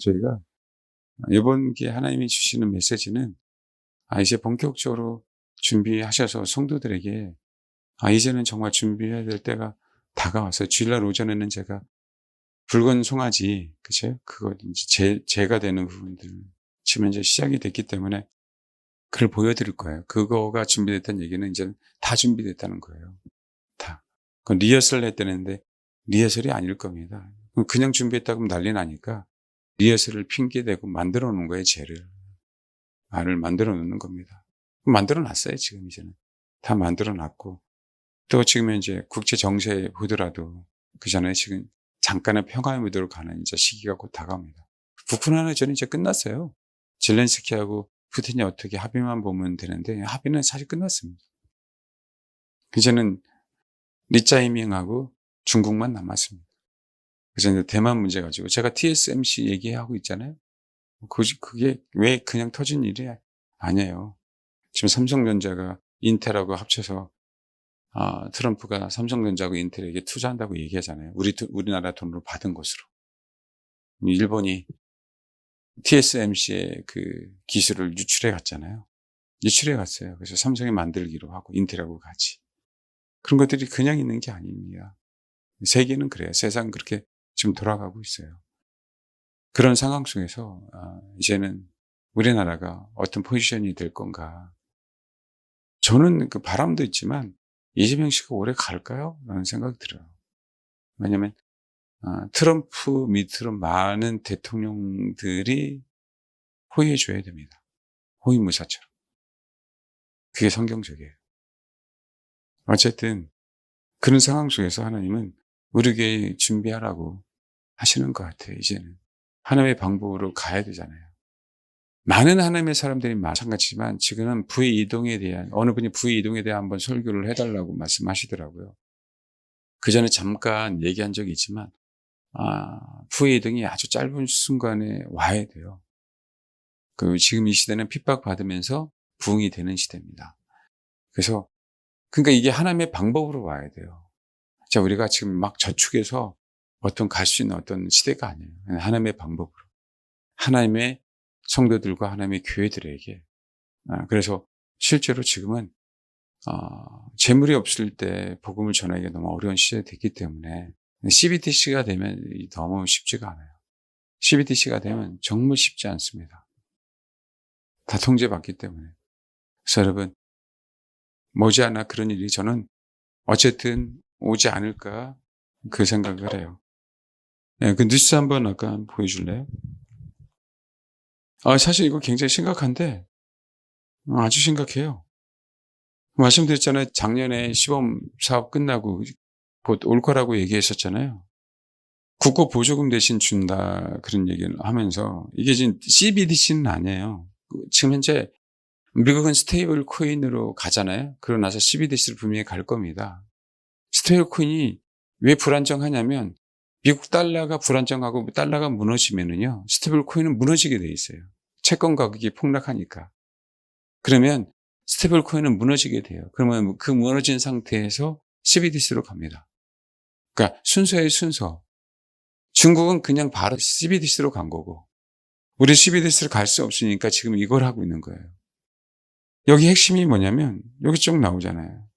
저희가 이번 기회 하나님이 주시는 메시지는 아, 이제 본격적으로 준비하셔서 성도들에게 아, 이제는 정말 준비해야 될 때가 다가와서 주일날 오전에는 제가 붉은 송아지, 그죠? 그거 이제 제, 제가 되는 부분들 지금 이제 시작이 됐기 때문에 그걸 보여드릴 거예요. 그거가 준비됐다는 얘기는 이제 다 준비됐다는 거예요. 다. 그 리허설 했다는데 리허설이 아닐 겁니다. 그냥 준비했다고 하면 난리 나니까 리허설을 핑계대고 만들어 놓은 거예요, 죄를. 말을 만들어 놓는 겁니다. 만들어 놨어요, 지금 이제는. 다 만들어 놨고. 또 지금 이제 국제 정세 보더라도 그 전에 지금 잠깐의 평화의 무도로 가는 이제 시기가 곧 다가옵니다. 북한은 저는 이제 끝났어요. 젤렌스키하고 푸틴이 어떻게 합의만 보면 되는데 합의는 사실 끝났습니다. 이제는 리짜이밍하고 중국만 남았습니다. 그래서 이제 대만 문제 가지고 제가 TSMC 얘기하고 있잖아요. 그- 그게 왜 그냥 터진 일이 아니에요. 지금 삼성전자가 인텔하고 합쳐서 아, 트럼프가 삼성전자하고 인텔에게 투자한다고 얘기하잖아요. 우리 돈- 우리나라 돈으로 받은 것으로. 일본이 TSMC의 그 기술을 유출해 갔잖아요. 유출해 갔어요. 그래서 삼성이 만들기로 하고 인텔하고 같이. 그런 것들이 그냥 있는 게 아닙니다. 세계는 그래요. 세상 그렇게 지금 돌아가고 있어요. 그런 상황 속에서 아, 이제는 우리나라가 어떤 포지션이 될 건가. 저는 그 바람도 있지만 이재명 씨가 오래 갈까요? 라는 생각이 들어요. 왜냐면 아, 트럼프 밑으로 많은 대통령들이 호의해 줘야 됩니다. 호위무사처럼. 그게 성경적이에요. 어쨌든 그런 상황 속에서 하나님은 우리에게 준비하라고 하시는 것 같아요. 이제는 하나님의 방법으로 가야 되잖아요. 많은 하나님의 사람들이 마찬가지지만 지금은 부의 이동에 대한 어느 분이 부의 이동에 대한 한번 설교를 해달라고 말씀하시더라고요. 그 전에 잠깐 얘기한 적이 있지만 아, 부의 이동이 아주 짧은 순간에 와야 돼요. 그 지금 이 시대는 핍박받으면서 부흥이 되는 시대입니다. 그래서 그러니까 이게 하나님의 방법으로 와야 돼요. 자, 우리가 지금 막 저축해서 어떤 갈 수 있는 어떤 시대가 아니에요. 하나님의 방법으로. 하나님의 성도들과 하나님의 교회들에게. 아, 그래서 실제로 지금은, 어, 재물이 없을 때 복음을 전하기가 너무 어려운 시대가 됐기 때문에 CBDC가 되면 너무 쉽지가 않아요. CBDC가 되면 정말 쉽지 않습니다. 다 통제받기 때문에. 그래서 여러분, 머지않아 그런 일이 저는 어쨌든 오지 않을까 그 생각을 해요. 네, 그 뉴스 한번 아까 보여줄래요? 아, 사실 이거 굉장히 심각한데 어, 아주 심각해요. 말씀드렸잖아요. 작년에 시범 사업 끝나고 곧 올 거라고 얘기했었잖아요. 국고 보조금 대신 준다 그런 얘기를 하면서 이게 지금 CBDC는 아니에요. 지금 현재 미국은 스테이블 코인으로 가잖아요. 그러고 나서 CBDC를 분명히 갈 겁니다. 스테이블 코인이 왜 불안정하냐면 미국 달러가 불안정하고 달러가 무너지면은요. 스테이블 코인은 무너지게 돼 있어요. 채권 가격이 폭락하니까. 그러면 스테이블 코인은 무너지게 돼요. 그러면 그 무너진 상태에서 CBDC로 갑니다. 그러니까 순서의 순서. 중국은 그냥 바로 CBDC로 간 거고 우리 CBDC로 갈수 없으니까 지금 이걸 하고 있는 거예요. 여기 핵심이 뭐냐면 여기 쭉 나오잖아요.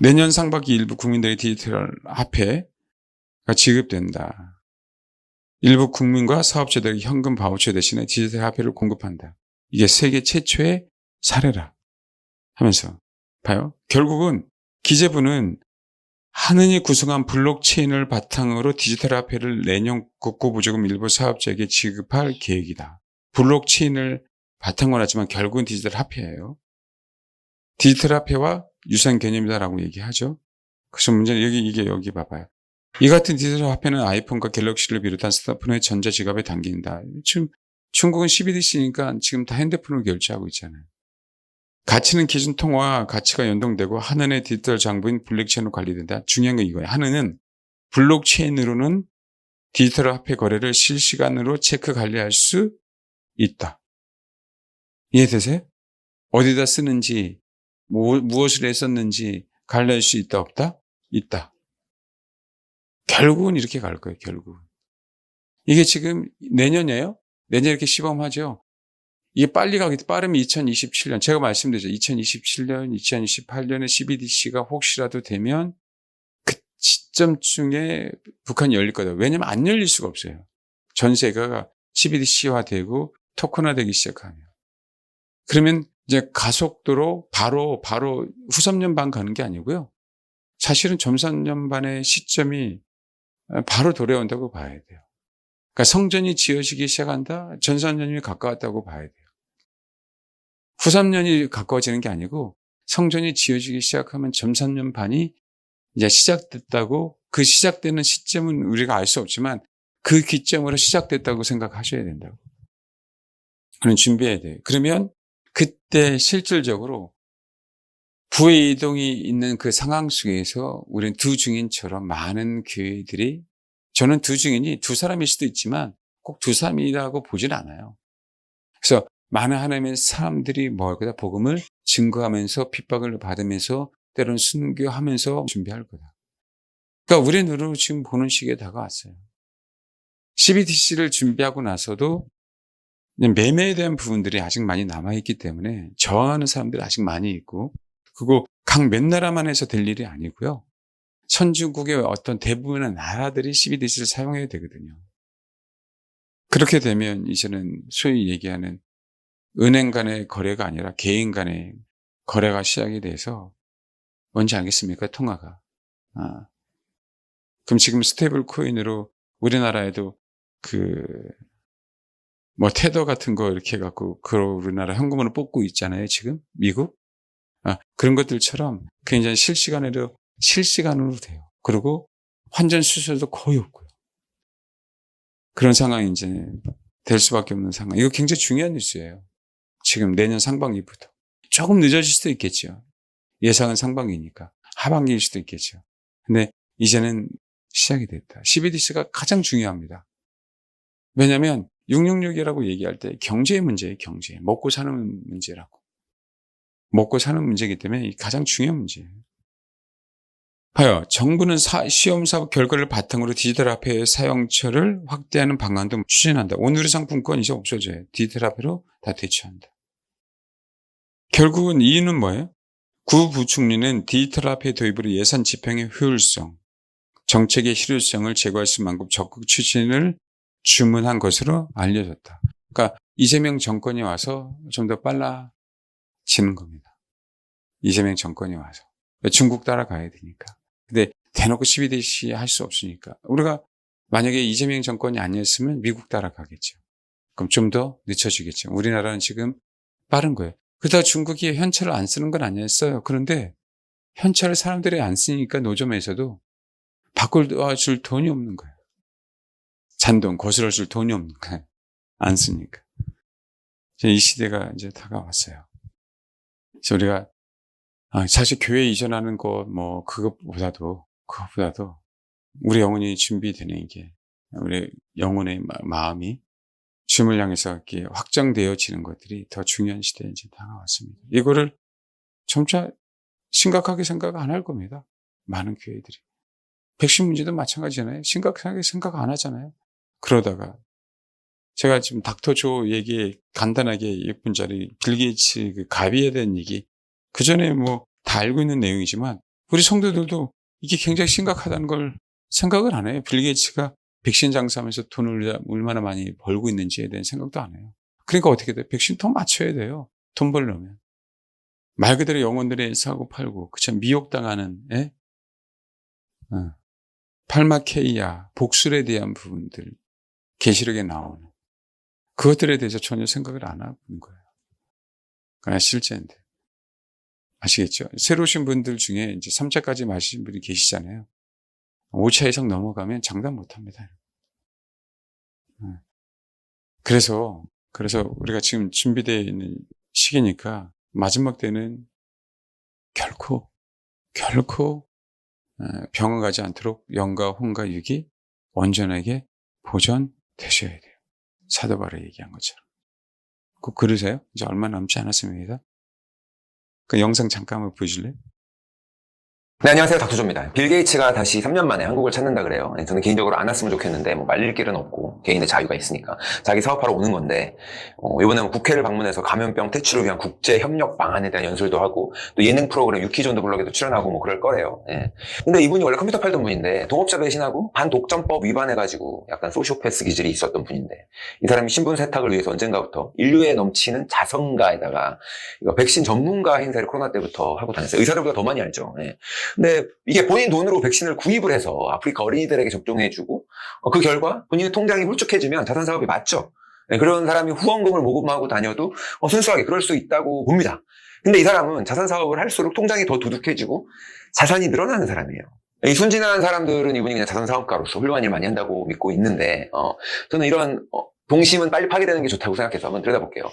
내년 상반기 일부 국민들의 디지털 화폐가 지급된다. 일부 국민과 사업자들에게 현금 바우처 대신에 디지털 화폐를 공급한다. 이게 세계 최초의 사례라 하면서 봐요. 결국은 기재부는 하느니 구성한 블록체인을 바탕으로 디지털 화폐를 내년 국고보조금 일부 사업자에게 지급할 계획이다. 블록체인을 바탕으로 하지만 결국은 디지털 화폐예요. 디지털 화폐와 유사한 개념이다라고 얘기하죠. 그래서 문제는 여기 이게 여기 봐봐요. 이 같은 디지털 화폐는 아이폰과 갤럭시를 비롯한 스마트폰의 전자 지갑에 담긴다. 지금 중국은 CBDC니까 지금 다 핸드폰으로 결제하고 있잖아요. 가치는 기준 통화와 가치가 연동되고 하나의 디지털 장부인 블록체인으로 관리된다. 중요한 건 이거예요. 하나는 블록체인으로는 디지털 화폐 거래를 실시간으로 체크 관리할 수 있다. 이해되세요? 어디다 쓰는지, 뭐, 무엇을 했었는지 관리할 수 있다, 없다? 있다. 결국은 이렇게 갈 거예요, 결국은. 이게 지금 내년이에요? 내년 이렇게 시범하죠? 이게 빨리 가기, 빠르면 2027년. 제가 말씀드렸죠. 2027년, 2028년에 CBDC가 혹시라도 되면 그 시점중에 북한이 열릴 거다. 왜냐면 안 열릴 수가 없어요. 전세가 CBDC화 되고 토큰화 되기 시작하면. 그러면 이제 가속도로 바로, 바로 후삼년 반 가는 게 아니고요. 사실은 점삼년 반의 시점이 바로 돌아온다고 봐야 돼요. 그러니까 성전이 지어지기 시작한다? 전삼년이 가까웠다고 봐야 돼요. 후삼년이 가까워지는 게 아니고 성전이 지어지기 시작하면 점삼년 반이 이제 시작됐다고 그 시작되는 시점은 우리가 알 수 없지만 그 기점으로 시작됐다고 생각하셔야 된다고. 그런 준비해야 돼요. 그러면 그때 실질적으로 부의 이동이 있는 그 상황 속에서 우리는 두 증인처럼 많은 교회들이 저는 두 증인이 두 사람일 수도 있지만 꼭 두 사람이라고 보진 않아요. 그래서 많은 하나님의 사람들이 뭘 거다 복음을 증거하면서 핍박을 받으면서 때로는 순교하면서 준비할 거다. 그러니까 우리 눈으로 지금 보는 시기에 다가왔어요. CBDC를 준비하고 나서도 매매에 대한 부분들이 아직 많이 남아있기 때문에 저항하는 사람들이 아직 많이 있고 그리고 각몇 나라만 해서 될 일이 아니고요. 선진국의 어떤 대부분의 나라들이 CBDC를 사용해야 되거든요. 그렇게 되면 이제는 소위 얘기하는 은행 간의 거래가 아니라 개인 간의 거래가 시작이 돼서 뭔지 알겠습니까? 통화가. 아. 그럼 지금 스테이블 코인으로 우리나라에도 그, 뭐, 테더 같은 거 이렇게 해갖고, 그 우리나라 현금으로 뽑고 있잖아요, 지금? 미국? 아, 그런 것들처럼 굉장히 실시간으로, 실시간으로 돼요. 그리고 환전 수수료도 거의 없고요. 그런 상황이 이제 될 수밖에 없는 상황. 이거 굉장히 중요한 뉴스예요. 지금 내년 상반기부터. 조금 늦어질 수도 있겠죠. 예상은 상반기니까. 하반기일 수도 있겠죠. 근데 이제는 시작이 됐다. CBDC가 가장 중요합니다. 왜냐하면 666이라고 얘기할 때 경제의 문제예요. 경제. 먹고 사는 문제라고. 먹고 사는 문제이기 때문에 가장 중요한 문제예요. 봐요. 정부는 사, 시험 사업 결과를 바탕으로 디지털 화폐의 사용처를 확대하는 방안도 추진한다. 오늘의 상품권 이제 없어져요. 디지털 화폐로 다 대체한다. 결국은 이유는 뭐예요? 구 부총리는 디지털 화폐 도입으로 예산 집행의 효율성, 정책의 실효성을 제고할 수 만큼 적극 추진을 주문한 것으로 알려졌다. 그러니까 이재명 정권이 와서 좀 더 빨라지는 겁니다. 이재명 정권이 와서. 중국 따라가야 되니까. 근데 대놓고 CBDC 할수 없으니까. 우리가 만약에 이재명 정권이 아니었으면 미국 따라가겠죠. 그럼 좀 더 늦춰지겠죠. 우리나라는 지금 빠른 거예요. 그러다 중국이 현찰을 안 쓰는 건 아니었어요. 그런데 현찰을 사람들이 안 쓰니까 노점에서도 바꿔줄 돈이 없는 거예요. 잔돈, 거스러 줄 돈이 없는 거예요. 안 쓰니까. 이 시대가 이제 다가왔어요. 그래서 우리가 아, 사실 교회 이전하는 것, 뭐, 그것보다도, 그것보다도, 우리 영혼이 준비되는 게, 우리 영혼의 마음이 춤을 향해서 이렇게 확장되어지는 것들이 더 중요한 시대에 이제 다가왔습니다. 이거를 점차 심각하게 생각 안 할 겁니다. 많은 교회들이. 백신 문제도 마찬가지잖아요. 심각하게 생각 안 하잖아요. 그러다가 제가 지금 닥터 조 얘기 간단하게 예쁜 자리 빌 게이츠 그 가비에 대한 얘기 그 전에 뭐 다 알고 있는 내용이지만 우리 성도들도 이게 굉장히 심각하다는 걸 생각을 안 해요. 빌 게이츠가 백신 장사하면서 돈을 얼마나 많이 벌고 있는지에 대한 생각도 안 해요. 그러니까 어떻게 돼? 백신 더 맞춰야 돼요. 돈 벌려면. 말 그대로 영혼들의 사고 팔고, 그참 미혹당하는, 예? 어. 팔마케이아, 복술에 대한 부분들, 계시록에 나오는 그것들에 대해서 전혀 생각을 안 하고 있는 거예요. 그냥 실제인데. 아시겠죠? 새로 오신 분들 중에 이제 3차까지 마신 분이 계시잖아요. 5차 이상 넘어가면 장담 못 합니다. 그래서, 그래서 우리가 지금 준비되어 있는 시기니까 마지막 때는 결코, 결코 병원 가지 않도록 영과 혼과 육이 온전하게 보존 되셔야 돼요. 사도 바로 얘기한 것처럼. 꼭 그러세요? 이제 얼마 남지 않았습니다. 그 영상 잠깐 한번 보실래요? 네, 안녕하세요. 닥터조입니다. 빌 게이츠가 다시 3년 만에 한국을 찾는다 그래요. 네, 저는 개인적으로 안 왔으면 좋겠는데, 뭐, 말릴 길은 없고, 개인의 자유가 있으니까. 자기 사업하러 오는 건데, 어, 이번에 국회를 방문해서 감염병 퇴치를 위한 국제 협력 방안에 대한 연설도 하고, 또 예능 프로그램 유키존드 블럭에도 출연하고 뭐 그럴 거래요. 예. 근데 이분이 원래 컴퓨터 팔던 분인데, 동업자 배신하고 반독점법 위반해가지고 약간 소시오패스 기질이 있었던 분인데, 이 사람이 신분 세탁을 위해서 언젠가부터 인류에 넘치는 자성가에다가 이거 백신 전문가 행사를 코로나 때부터 하고 다녔어요. 의사들보다 더 많이 알죠. 예. 근데 이게 본인 돈으로 백신을 구입을 해서 아프리카 어린이들에게 접종해주고 어, 그 결과 본인의 통장이 훌쭉해지면 자산 사업이 맞죠. 네, 그런 사람이 후원금을 모금하고 다녀도 어, 순수하게 그럴 수 있다고 봅니다. 근데 이 사람은 자산 사업을 할수록 통장이 더 두둑해지고 자산이 늘어나는 사람이에요. 이 순진한 사람들은 이분이 그냥 자산 사업가로서 훌륭한 일 많이 한다고 믿고 있는데 어, 저는 이런 어, 동심은 빨리 파괴되는 게 좋다고 생각해서 한번 들여다볼게요.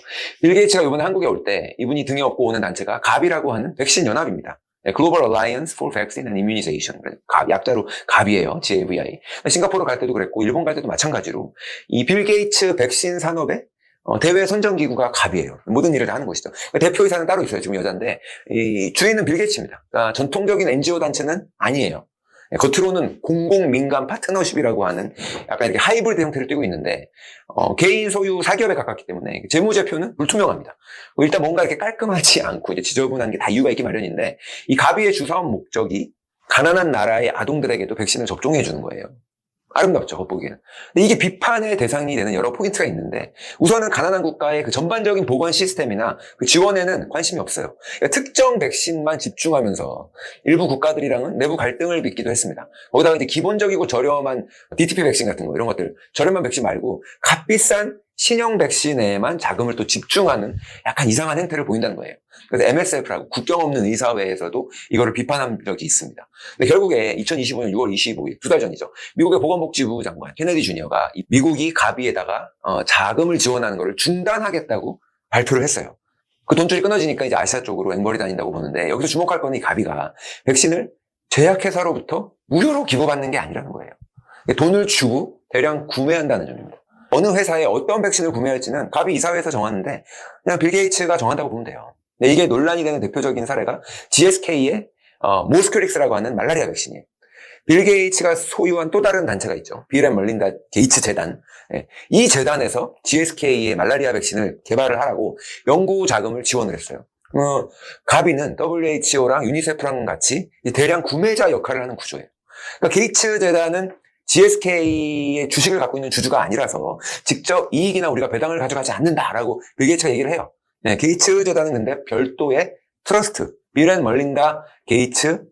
빌 게이츠가 이번에 한국에 올 때 이분이 등에 업고 오는 단체가 갑이라고 하는 백신 연합입니다. 네, Global Alliance for Vaccine and Immunization. 갑, 약자로 갑이에요. GAVI. 싱가포르 갈 때도 그랬고, 일본 갈 때도 마찬가지로, 이 빌 게이츠 백신 산업의 어, 대외 선정기구가 갑이에요. 모든 일을 다 하는 곳이죠. 대표이사는 따로 있어요. 지금 여자인데, 이 주인은 빌 게이츠입니다. 그러니까 전통적인 NGO 단체는 아니에요. 네, 겉으로는 공공민간 파트너십이라고 하는 약간 이렇게 하이브리드 형태를 띠고 있는데, 어, 개인 소유 사기업에 가깝기 때문에 재무제표는 불투명합니다. 뭐 일단 뭔가 이렇게 깔끔하지 않고 이제 지저분한 게 다 이유가 있기 마련인데, 이 가비의 주사업 목적이 가난한 나라의 아동들에게도 백신을 접종해 주는 거예요. 아름답죠, 겉보기에는. 근데 이게 비판의 대상이 되는 여러 포인트가 있는데, 우선은 가난한 국가의 그 전반적인 보건 시스템이나 그 지원에는 관심이 없어요. 그러니까 특정 백신만 집중하면서 일부 국가들이랑은 내부 갈등을 빚기도 했습니다. 거기다가 이제 기본적이고 저렴한 DTP 백신 같은 거, 이런 것들, 저렴한 백신 말고 값비싼 신형 백신에만 자금을 또 집중하는 약간 이상한 행태를 보인다는 거예요. 그래서 MSF라고 국경 없는 의사회에서도 이거를 비판한 적이 있습니다. 근데 결국에 2025년 6월 25일, 두 달 전이죠. 미국의 보건복지부 장관 케네디 주니어가 이 미국이 가비에다가 어, 자금을 지원하는 것을 중단하겠다고 발표를 했어요. 그 돈줄이 끊어지니까 이제 아시아 쪽으로 앵벌이 다닌다고 보는데 여기서 주목할 거는 이 가비가 백신을 제약회사로부터 무료로 기부받는 게 아니라는 거예요. 돈을 주고 대량 구매한다는 점입니다. 어느 회사에 어떤 백신을 구매할지는 가비 이사회에서 정하는데 그냥 빌 게이츠가 정한다고 보면 돼요. 근데 이게 논란이 되는 대표적인 사례가 GSK의 어, 모스크릭스라고 하는 말라리아 백신이에요. 빌 게이츠가 소유한 또 다른 단체가 있죠. 빌앤 멀린다 게이츠 재단. 예. 이 재단에서 GSK의 말라리아 백신을 개발을 하라고 연구 자금을 지원을 했어요. 어, 가비는 WHO랑 유니세프랑 같이 이 대량 구매자 역할을 하는 구조예요. 그러니까 게이츠 재단은 GSK의 주식을 갖고 있는 주주가 아니라서 직접 이익이나 우리가 배당을 가져가지 않는다라고 빌 게이츠가 얘기를 해요. 네, 게이츠 재단은 근데 별도의 트러스트, 빌앤 멀린다 게이츠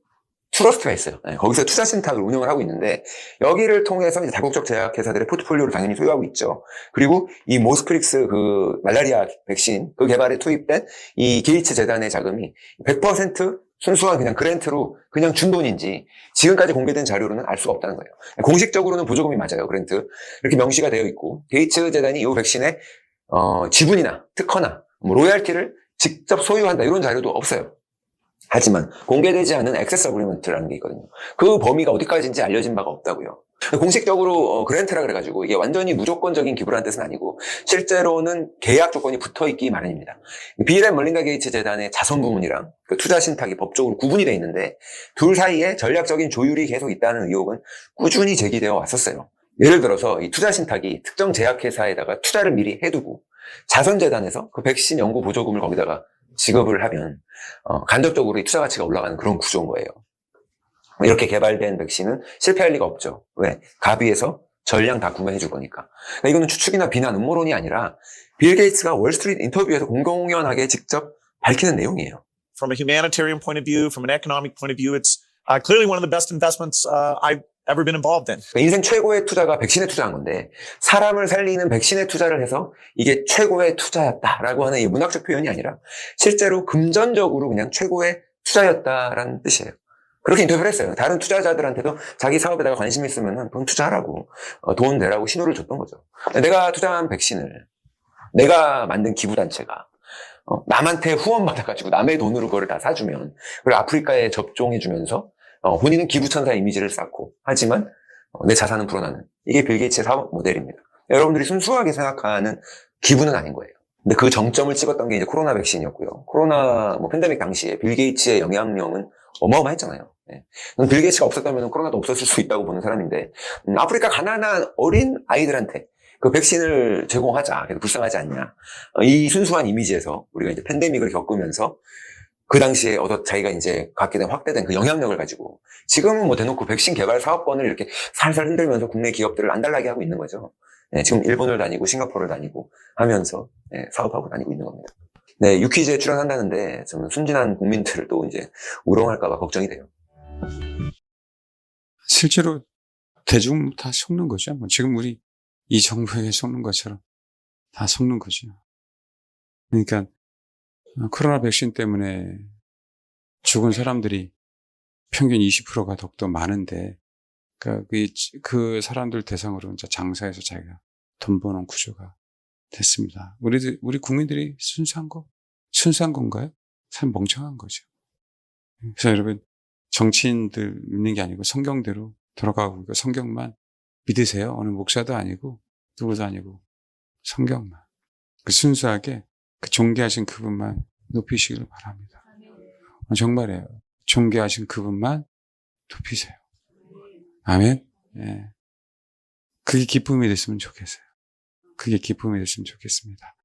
트러스트가 있어요. 네, 거기서 투자 신탁을 운영을 하고 있는데 여기를 통해서 이제 다국적 제약회사들의 포트폴리오를 당연히 소유하고 있죠. 그리고 이 모스크릭스 그 말라리아 백신 그 개발에 투입된 이 게이츠 재단의 자금이 100% 순수한 그냥 그랜트로 그냥 준 돈인지 지금까지 공개된 자료로는 알 수가 없다는 거예요. 공식적으로는 보조금이 맞아요. 그랜트 이렇게 명시가 되어 있고 게이츠 재단이 이 백신의 어, 지분이나 특허나 뭐 로얄티를 직접 소유한다 이런 자료도 없어요. 하지만 공개되지 않은 액세스 어그리먼트라는 게 있거든요. 그 범위가 어디까지인지 알려진 바가 없다고요. 공식적으로 어, 그랜트라 그래가지고 이게 완전히 무조건적인 기부라는 뜻은 아니고 실제로는 계약 조건이 붙어 있기 마련입니다. 비앤 멀린다 게이츠 재단의 자선 부문이랑 그 투자 신탁이 법적으로 구분이 돼 있는데 둘 사이에 전략적인 조율이 계속 있다는 의혹은 꾸준히 제기되어 왔었어요. 예를 들어서 이 투자 신탁이 특정 제약회사에다가 투자를 미리 해두고 자선재단에서 그 백신 연구 보조금을 거기다가 지급을 하면 어, 간접적으로 이 투자 가치가 올라가는 그런 구조인 거예요. 이렇게 개발된 백신은 실패할 리가 없죠. 왜? 가비에서 전량 다 구매해 줄 거니까. 그러니까 이거는 추측이나 비난, 음모론이 아니라 빌 게이츠가 월스트리트 인터뷰에서 공공연하게 직접 밝히는 내용이에요. from a humanitarian point of view, from an economic point of view, it's uh, clearly one of the best investments uh, I've ever been involved in. 그러니까 인생 최고의 투자가 백신에 투자한 건데 사람을 살리는 백신에 투자를 해서 이게 최고의 투자였다라고 하는 이 문학적 표현이 아니라 실제로 금전적으로 그냥 최고의 투자였다라는 뜻이에요. 그렇게 인터뷰를 했어요. 다른 투자자들한테도 자기 사업에다가 관심 있으면 돈 투자하라고 어, 돈 내라고 신호를 줬던 거죠. 내가 투자한 백신을 내가 만든 기부단체가 어, 남한테 후원 받아가지고 남의 돈으로 그걸 다 사주면 그걸 아프리카에 접종해주면서 어, 본인은 기부천사 이미지를 쌓고 하지만 어, 내 자산은 불어나는 이게 빌 게이츠의 사업 모델입니다. 여러분들이 순수하게 생각하는 기부는 아닌 거예요. 근데 그 정점을 찍었던 게 이제 코로나 백신이었고요. 코로나 뭐 팬데믹 당시에 빌 게이츠의 영향력은 어마어마했잖아요. 네. 빌 게이츠가 없었다면 코로나도 없었을 수 있다고 보는 사람인데 음, 아프리카 가난한 어린 아이들한테 그 백신을 제공하자. 그래도 불쌍하지 않냐. 어, 이 순수한 이미지에서 우리가 이제 팬데믹을 겪으면서 그 당시에 얻어 자기가 이제 갖게 된 확대된 그 영향력을 가지고 지금은 뭐 대놓고 백신 개발 사업권을 이렇게 살살 흔들면서 국내 기업들을 안달나게 하고 있는 거죠. 네, 지금 일본을 다니고 싱가포르를 다니고 하면서 네, 사업하고 다니고 있는 겁니다. 네, 유퀴즈에 출연한다는데 저는 순진한 국민들을 또 이제 우롱할까봐 걱정이 돼요. 실제로 대중 다 속는 거죠. 뭐 지금 우리 이 정부에게 속는 것처럼 다 속는 거죠. 그러니까 어, 코로나 백신 때문에 죽은 사람들이 평균 20%가 더욱더 많은데 그러니까 그, 그 사람들 대상으로 이제 장사해서 자기가 돈 버는 구조가 됐습니다. 우리 우리 국민들이 순수한 거 순수한 건가요? 참 멍청한 거죠. 그래서 여러분 정치인들 믿는 게 아니고 성경대로 돌아가고 있고 성경만 믿으세요. 어느 목사도 아니고 누구도 아니고 성경만 그 순수하게 그 존귀하신 그분만 높이시길 바랍니다. 어, 정말이에요. 존귀하신 그분만 높이세요. 아멘. 예. 그게 기쁨이 됐으면 좋겠어요. 그게 기쁨이 됐으면 좋겠습니다.